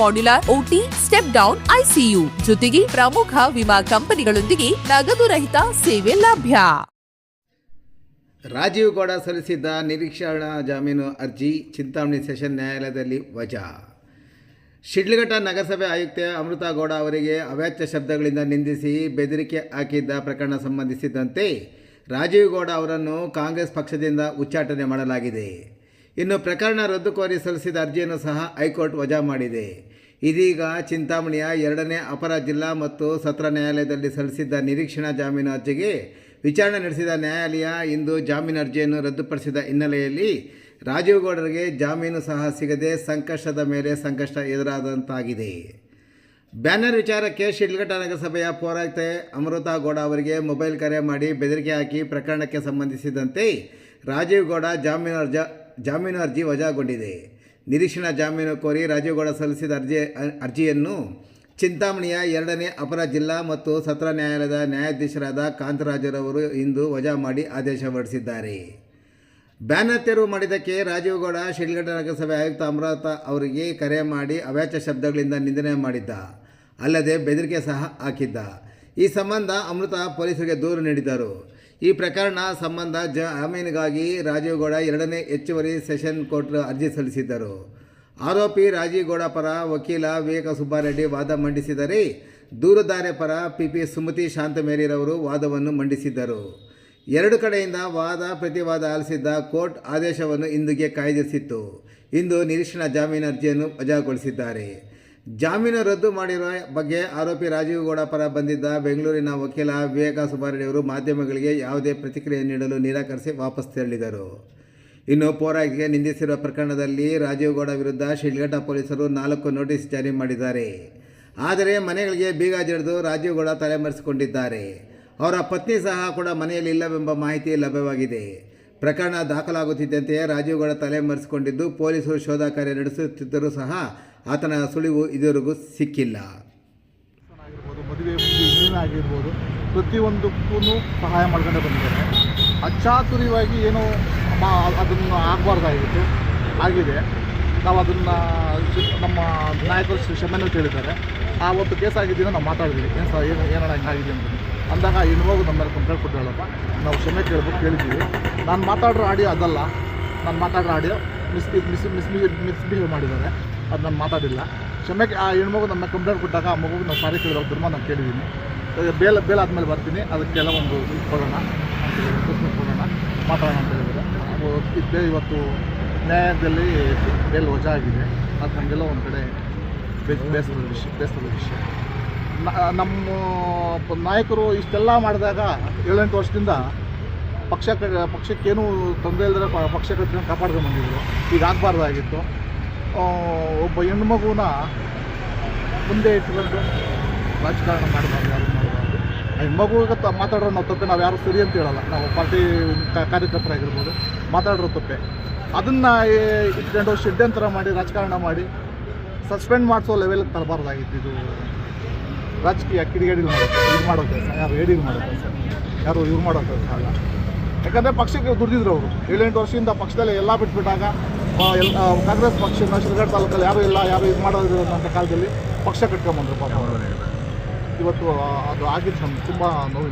modular OT step down ICU ಜೊತೆಗೆ ಪ್ರಮುಖ ವಿಮಾ ಕಂಪನಿಗಳೊಂದಿಗೆ ನಗದು ರಹಿತ ಸೇವೆ ಲಭ್ಯ. ರಾಜೀವ್ ಗೌಡ ಸಲ್ಲಿಸಿದ್ದ ನಿರೀಕ್ಷಣಾ ಜಾಮೀನು ಅರ್ಜಿ, ಚಿಂತಾಮಣಿ ಸೆಷನ್ ನ್ಯಾಯಾಲಯದಲ್ಲಿ ವಜಾ. ಶಿಡ್ಲಘಟ್ಟ ನಗರಸಭೆ ಆಯುಕ್ತೆ ಅಮೃತಾ ಗೌಡ ಅವರಿಗೆ ಅವ್ಯಾಚ್ಯ ಶಬ್ದಗಳಿಂದ ನಿಂದಿಸಿ ಬೆದರಿಕೆ ಹಾಕಿದ್ದ ಪ್ರಕರಣ ಸಂಬಂಧಿಸಿದಂತೆ ರಾಜೀವ್ ಗೌಡ ಅವರನ್ನು ಕಾಂಗ್ರೆಸ್ ಪಕ್ಷದಿಂದ ಉಚ್ಚಾಟನೆ ಮಾಡಲಾಗಿದೆ. ಇನ್ನು ಪ್ರಕರಣ ರದ್ದು ಕೋರಿ ಸಲ್ಲಿಸಿದ ಅರ್ಜಿಯನ್ನು ಸಹ ಹೈಕೋರ್ಟ್ ವಜಾ ಮಾಡಿದೆ. ಇದೀಗ ಚಿಂತಾಮಣಿಯ ಎರಡನೇ ಅಪರ ಜಿಲ್ಲಾ ಮತ್ತು ಸತ್ರ ನ್ಯಾಯಾಲಯದಲ್ಲಿ ಸಲ್ಲಿಸಿದ್ದ ನಿರೀಕ್ಷಣಾ ಜಾಮೀನು ಅರ್ಜಿಗೆ ವಿಚಾರಣೆ ನಡೆಸಿದ ನ್ಯಾಯಾಲಯ ಇಂದು ಜಾಮೀನು ಅರ್ಜಿಯನ್ನು ರದ್ದುಪಡಿಸಿದ ಹಿನ್ನೆಲೆಯಲ್ಲಿ ರಾಜೀವ್ ಗೌಡರಿಗೆ ಜಾಮೀನು ಸಹ ಸಿಗದೆ ಸಂಕಷ್ಟದ ಮೇಲೆ ಸಂಕಷ್ಟ ಎದುರಾದಂತಾಗಿದೆ. ಬ್ಯಾನರ್ ವಿಚಾರಕ್ಕೆ ಶಿಡ್ಲಘಟ್ಟ ನಗರಸಭೆಯ ಪೌರಾಯುಕ್ತೆ ಅಮೃತಾ ಗೌಡ ಅವರಿಗೆ ಮೊಬೈಲ್ ಕರೆ ಮಾಡಿ ಬೆದರಿಕೆ ಹಾಕಿ ಪ್ರಕರಣಕ್ಕೆ ಸಂಬಂಧಿಸಿದಂತೆ ರಾಜೀವ್ ಗೌಡ ಜಾಮೀನು ಅರ್ಜ ಜಾಮೀನು ಅರ್ಜಿ ವಜಾಗೊಂಡಿದೆ. ನಿರೀಕ್ಷಣಾ ಜಾಮೀನು ಕೋರಿ ರಾಜೀವಗೌಡ ಸಲ್ಲಿಸಿದ ಅರ್ಜಿ, ಅರ್ಜಿಯನ್ನು ಚಿಂತಾಮಣಿಯ ಎರಡನೇ ಅಪರ ಜಿಲ್ಲಾ ಮತ್ತು ಸತ್ರ ನ್ಯಾಯಾಲಯದ ನ್ಯಾಯಾಧೀಶರಾದ ಕಾಂತರಾಜರವರು ಇಂದು ವಜಾ ಮಾಡಿ ಆದೇಶ ಹೊರಡಿಸಿದ್ದಾರೆ. ಬ್ಯಾನರ್ ತೆರವು ಮಾಡಿದ್ದಕ್ಕೆ ರಾಜೀವ್ಗೌಡ, ಶಿಡ್ಲಘಟ್ಟ ನಗರಸಭೆ ಆಯುಕ್ತ ಅಮೃತ ಅವರಿಗೆ ಕರೆ ಮಾಡಿ ಅವ್ಯಾಚ ಶಬ್ದಗಳಿಂದ ನಿಂದನೆ ಮಾಡಿದ್ದ. ಅಲ್ಲದೆ ಬೆದರಿಕೆ ಸಹ ಹಾಕಿದ್ದ. ಈ ಸಂಬಂಧ ಅಮೃತ ಪೊಲೀಸರಿಗೆ ದೂರು ನೀಡಿದರು ಈ ಪ್ರಕರಣ ಸಂಬಂಧ ಜಾಮೀನಿಗಾಗಿ ರಾಜೀವ್ ಗೌಡ ಎರಡನೇ ಹೆಚ್ಚುವರಿ ಸೆಷನ್ ಕೋರ್ಟ್ ಅರ್ಜಿ ಸಲ್ಲಿಸಿದ್ದರು. ಆರೋಪಿ ರಾಜೀವ್ ಗೌಡ ಪರ ವಕೀಲ ವಿವೇಕ ಸುಬ್ಬಾರೆಡ್ಡಿ ವಾದ ಮಂಡಿಸಿದರೆ ದೂರುದಾರೆ ಪರ ಪಿ ಪಿ ಸುಮತಿ ಶಾಂತಮೇರಿರವರು ವಾದವನ್ನು ಮಂಡಿಸಿದ್ದರು. ಎರಡು ಕಡೆಯಿಂದ ವಾದ ಪ್ರತಿವಾದ ಆಲಿಸಿದ್ದ ಕೋರ್ಟ್ ಆದೇಶವನ್ನು ಇಂದಿಗೆ ಕಾಯ್ದಿರಿಸಿತ್ತು. ಇಂದು ನಿರೀಕ್ಷಣಾ ಜಾಮೀನು ಅರ್ಜಿಯನ್ನು ವಜಾಗೊಳಿಸಿದ್ದಾರೆ. ಜಾಮೀನು ರದ್ದು ಮಾಡಿರುವ ಬಗ್ಗೆ ಆರೋಪಿ ರಾಜೀವ್ ಗೌಡ ಪರ ಬಂದಿದ್ದ ಬೆಂಗಳೂರಿನ ವಕೀಲ ವಿವೇಕ ಅವರು ಮಾಧ್ಯಮಗಳಿಗೆ ಯಾವುದೇ ಪ್ರತಿಕ್ರಿಯೆ ನೀಡಲು ನಿರಾಕರಿಸಿ ವಾಪಸ್ ತೆರಳಿದರು. ಇನ್ನು ಪೋರಾಗಿಗೆ ನಿಂದಿಸಿರುವ ಪ್ರಕರಣದಲ್ಲಿ ರಾಜೀವ್ ಗೌಡ ವಿರುದ್ಧ ಶಿಡ್ಘಟ್ಟ ಪೊಲೀಸರು ನಾಲ್ಕು ನೋಟಿಸ್ ಜಾರಿ ಮಾಡಿದ್ದಾರೆ. ಆದರೆ ಮನೆಗಳಿಗೆ ಬೀಗ ಜಡಿದು ರಾಜೀವ್ ಗೌಡ ತಲೆಮರೆಸಿಕೊಂಡಿದ್ದಾರೆ. ಅವರ ಪತ್ನಿ ಸಹ ಕೂಡ ಮನೆಯಲ್ಲಿ ಇಲ್ಲವೆಂಬ ಮಾಹಿತಿ ಲಭ್ಯವಾಗಿದೆ. ಪ್ರಕರಣ ದಾಖಲಾಗುತ್ತಿದ್ದಂತೆಯೇ ರಾಜೀವ್ ಗೌಡ ತಲೆಮರೆಸಿಕೊಂಡಿದ್ದು ಪೊಲೀಸರು ಶೋಧ ಕಾರ್ಯ ನಡೆಸುತ್ತಿದ್ದರೂ ಸಹ ಆತನ ಸುಳಿವು ಇದುವರೆಗೂ ಸಿಕ್ಕಿಲ್ಲ. ಆಗಿರ್ಬೋದು ಪ್ರತಿಯೊಂದಕ್ಕೂ ಸಹಾಯ ಮಾಡ್ಕೊಂಡೇ ಬಂದಿದ್ದಾರೆ. ಅಚಾತುರ್ಯವಾಗಿ ಏನು ಅದನ್ನು ಆಗಬಾರ್ದಾಗಿತ್ತು. ಆಗಿದೆ. ನಾವು ಅದನ್ನು ನಮ್ಮ ನಾಯಕರು ಕ್ಷಮೆನೂ ಕೇಳಿದ್ದಾರೆ. ಆ ಒಂದು ಕೇಸ್ ಆಗಿದ್ದೀನೋ ನಾವು ಮಾತಾಡಿದ್ವಿ. ಏನು ಸರ್, ಏನು ಏನೋ ಹಿಂಗಾಗಿದೆ ಅಂತ. ಅಂದಾಗ ಹೆಣ್ಮಗು ನಮ್ಮ ಮೇಲೆ ಕಂಪ್ಲೇಂಟ್ ಕೊಟ್ಟಿರಲ್ಲಪ್ಪ ನಾವು ಕ್ಷಮೆ ಕೇಳ್ಬೇಕು ಕೇಳಿದ್ದೀವಿ. ನಾನು ಮಾತಾಡಿರೋ ಆಡಿಯೋ ಅದಲ್ಲ. ನಾನು ಮಾತಾಡಿರೋ audio miss miss miss misbehave ಮಾಡಿದ್ದಾರೆ. ಅದು ನಾನು ಮಾತಾಡಿಲ್ಲ. ಕ್ಷಮೆಗೆ ಆ ಹೆಣ್ಮಗು ನಮ್ಮ ಕಂಪ್ಲೇಂಟ್ ಕೊಟ್ಟಾಗ ಆ ಮಗುಗೆ ನಾವು ಸಾರಿ ಕೇಳಿರೋ ಧರ್ಮ ನಾನು ಕೇಳಿದ್ದೀನಿ. ಬೇಲ ಬೇಲ್ ಆದಮೇಲೆ ಬರ್ತೀನಿ. ಅದಕ್ಕೆಲ್ಲ ಒಂದು ಕೊಡೋಣ ಅಂತ ಹೇಳಿ ಕೊಡೋಣ, ಮಾತಾಡೋಣ ಅಂತ ಹೇಳಿದ್ರೆ. ಇದ್ದೇ ಇವತ್ತು ನ್ಯಾಯದಲ್ಲಿ ಬೇಲ್ ವಜಾ ಆಗಿದೆ. ಅದು ನಮಗೆಲ್ಲ ಒಂದು ಕಡೆ ಬೇಸ್ ಬೇಸರದ ವಿಷಯ ಬೇಸರದ ವಿಷಯ ನಮ್ಮ ನಾಯಕರು ಇಷ್ಟೆಲ್ಲ ಮಾಡಿದಾಗ ಏಳೆಂಟು ವರ್ಷದಿಂದ ಪಕ್ಷ ಪಕ್ಷಕ್ಕೇನು ತೊಂದರೆ ಇಲ್ಲದೆ ಪಕ್ಷ ಕಟ್ಕೊಂಡು ಕಾಪಾಡ್ಕೊಂಡು ಬಂದಿದ್ರು. ಈಗ ಆಗಬಾರ್ದಾಗಿತ್ತು. ಒಬ್ಬ ಹೆಣ್ಮಗುನ ಮುಂದೆ ಇಟ್ಕೊಂಡು ರಾಜಕಾರಣ ಮಾಡಬಾರ್ದು, ಯಾರು ಮಾಡಬಾರ್ದು. ಆ ತ ನಾವು ತಪ್ಪೆ ನಾವು ಯಾರು ಸರಿ ಅಂತ ಹೇಳಲ್ಲ. ನಾವು ಪಾರ್ಟಿ ಕಾರ್ಯಕರ್ತರಾಗಿರ್ಬೋದು ಮಾತಾಡೋ ತಪ್ಪೆ. ಅದನ್ನು ಇಟ್ಕೊಂಡು ಷಡ್ಯಂತರ ಮಾಡಿ, ರಾಜಕಾರಣ ಮಾಡಿ, ಸಸ್ಪೆಂಡ್ ಮಾಡಿಸೋ ಲೆವೆಲ್ಗೆ ತರಬಾರ್ದಾಗಿತ್ತು ಇದು. ರಾಜಕೀಯ ಕಿಡಿಗೇಡಿಗಳು ಮಾಡೋದು ಇದು ಮಾಡೋ ಕೆಲಸ ಯಾರು ಏಡಿ ಮಾಡೋ ಕೆಲಸ ಯಾರು ಇವ್ರು ಮಾಡೋ ಕೆಲಸ ಅಲ್ಲ ಯಾಕಂದರೆ ಪಕ್ಷಕ್ಕೆ ದುಡಿದಿದ್ರು ಅವರು. ಏಳೆಂಟು ವರ್ಷದಿಂದ ಪಕ್ಷದಲ್ಲಿ ಎಲ್ಲ ಬಿಟ್ಬಿಟ್ಟಾಗ ಎಲ್ಲ ಕಾಂಗ್ರೆಸ್ ಪಕ್ಷ ಶಿರಗಡ್ ತಾಲೂಕಲ್ಲಿ ಯಾರು ಇಲ್ಲ, ಯಾರು ಇದು ಮಾಡೋದು ಅಂತ ಕಾಲದಲ್ಲಿ ಪಕ್ಷ ಕಟ್ಕೊಂಬಂದ್ರು ಪಾಪ. ಇವತ್ತು ಅದು ಆಗಿದ್ದು ನಮ್ಗೆ ತುಂಬ ನೋವು